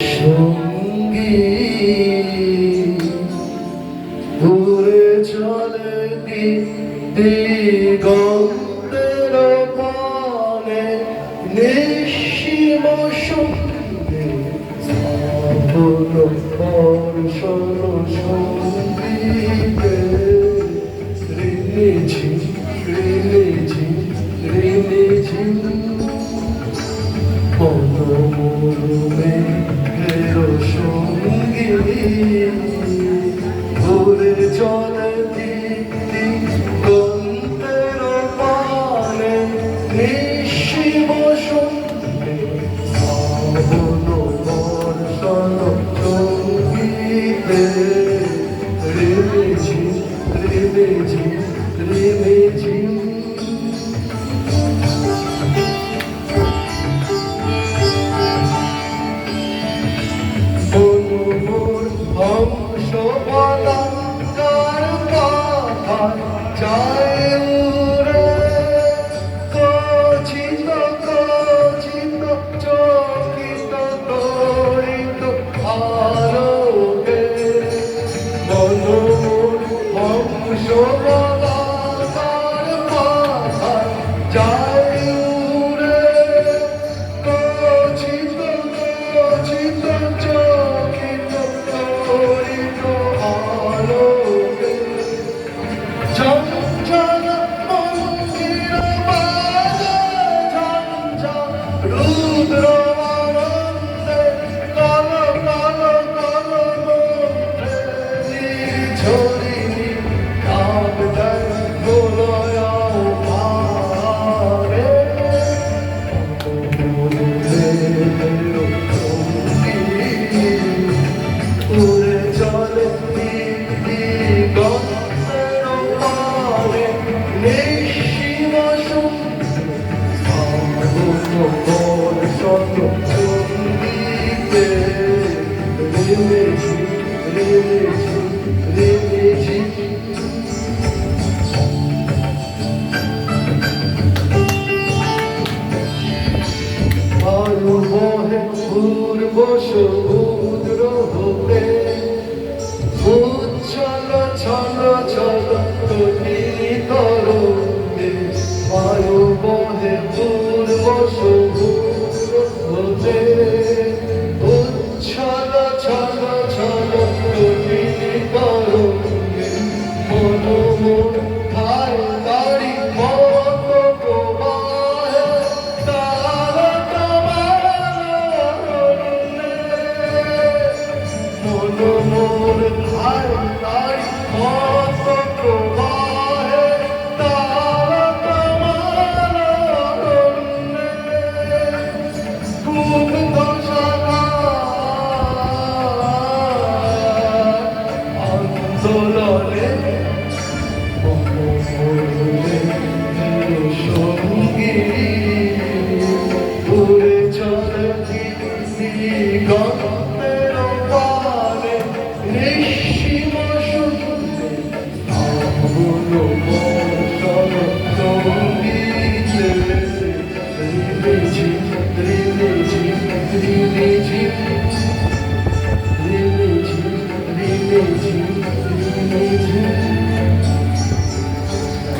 সঙ্গী দূরে চলে দিগন্তের পানে নিঃসীম সঙ্গে সাধন পরশন সঙ্গীতে ঋণেছি ঋণেছি ঋণেছি পদমরুমে ভোরের জলে দিদি গন্তের পানে নিশি বসন্তে শ্রাবণ বর্ষণ সঙ্গীতে রিমেঝি রিমেঝি রিমেঝি। Chơi. Lutero! Jesús.